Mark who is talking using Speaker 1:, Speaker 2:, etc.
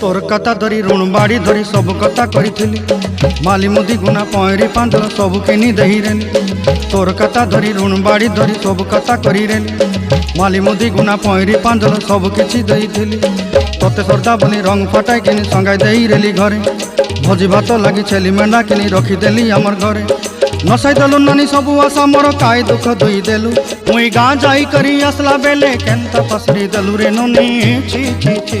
Speaker 1: তোর কথা ধরি ঋণ বাড়ি ধরি সব কথা করিছিলি মালি মুদি গুনা পয়রি পাঁচল সব কিনি দেহি দেহিরেনি তোর কথা ধরি ঋণ বাড়ি ধরি সব কথা করি করিরেনি মালি মুদি গুনা পয়রি পাঁচল সব কিছু দেইছিলি তোতে সর্দা বলি রং ফটাই কিনি সঙ্গাই দেই রেলি ঘরে ভোজি ভাত লাগি ছেলি মেন্ডা কিনি রখি দেলি আমার ঘরে নসাই দেলু নানি সবু আশা মোর কাই দুঃখ দুই দেলু মুই গাঁ যাই করি আসলা বেলে কেন্তা পসরি দেলু রে নুনি ছি ছি ছি